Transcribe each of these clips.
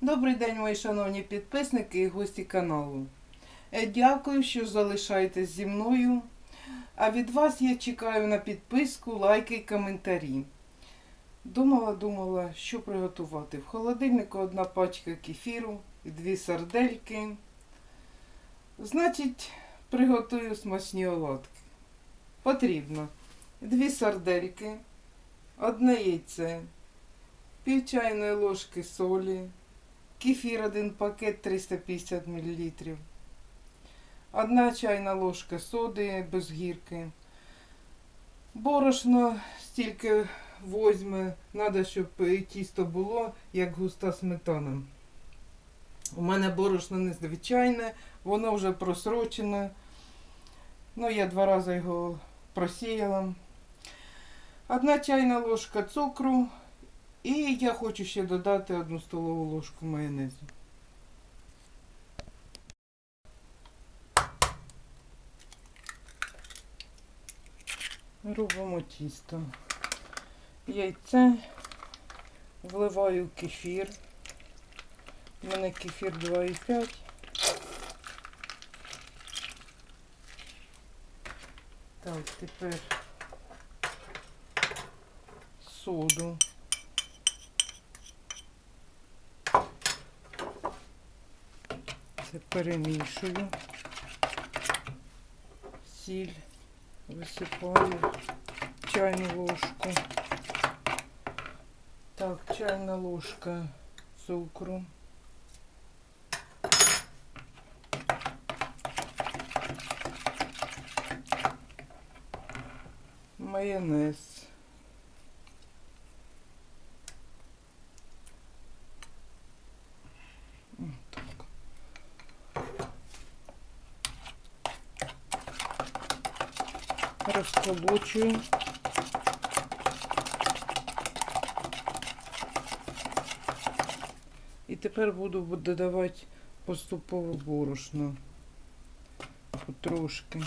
Добрий день, мої шановні підписники і гості каналу. Е, Дякую, що залишаєтесь зі мною. А від вас я чекаю на підписку, лайки і коментарі. Думала, думала, що приготувати. В холодильнику одна пачка кефіру дві сардельки. Значить, приготую смачні оладки. Потрібно дві сардельки, одне яйце, пів чайної ложки солі, кефір один пакет 350 мл, одна чайна ложка соди без гірки. Борошно стільки возьме, треба, щоб тісто було, як густа сметана. У мене борошно незвичайне, воно вже просрочене. Ну, я два рази його просіяла. Одна чайна ложка цукру. І я хочу ще додати одну столову ложку майонезу. Робимо тісто. Яйце, вливаю кефір. У мене кефір 2,5. Так, тепер соду. Це перемішую. Сіль висипаю чайну ложку. Так, чайна ложка цукру. Майонез. Розколочую. І тепер буду додавати поступово борошно. Потрошки.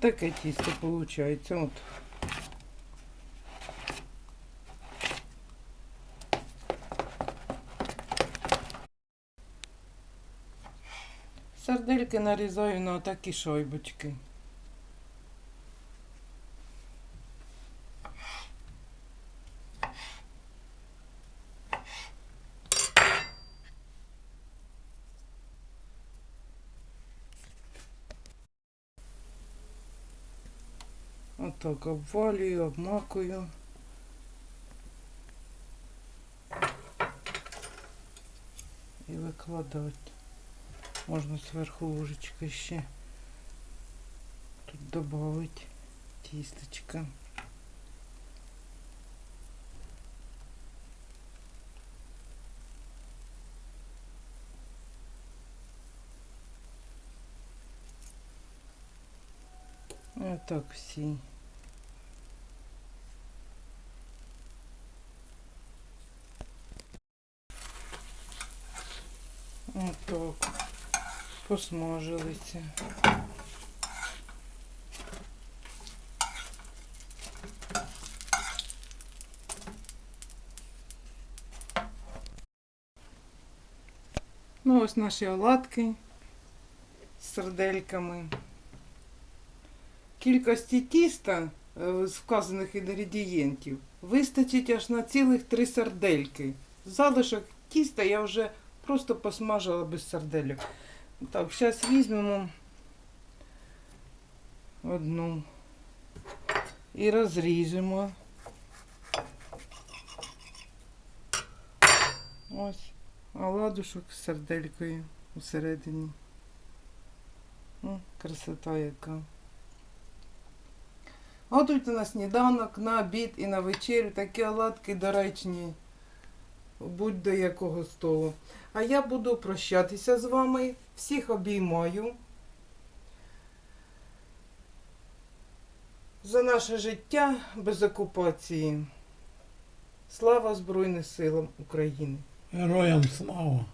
Отаке тісто виходить. От. Сардельки нарізаю на такі шойбочки. Отак обвалюю, обмакую. І викладати. Можна зверху ложечкою ще тут додати тістечка. Отак всі. Отак. Посмажилися. Ну, ось наші оладки з сердельками. Кількості тіста е, з вказаних інгредієнтів вистачить аж на цілих три сардельки. Залишок тіста я вже просто посмажила без сардельок. Так, зараз візьмемо одну і розріжемо. Ось, оладушок з сарделькою усередині. О, красота яка. Готуйте на сніданок, на обід і на вечерю. Такі оладки доречні будь-до якого столу. А я буду прощатися з вами. Всіх обіймаю. За наше життя без окупації. Слава Збройним силам України! Героям слава!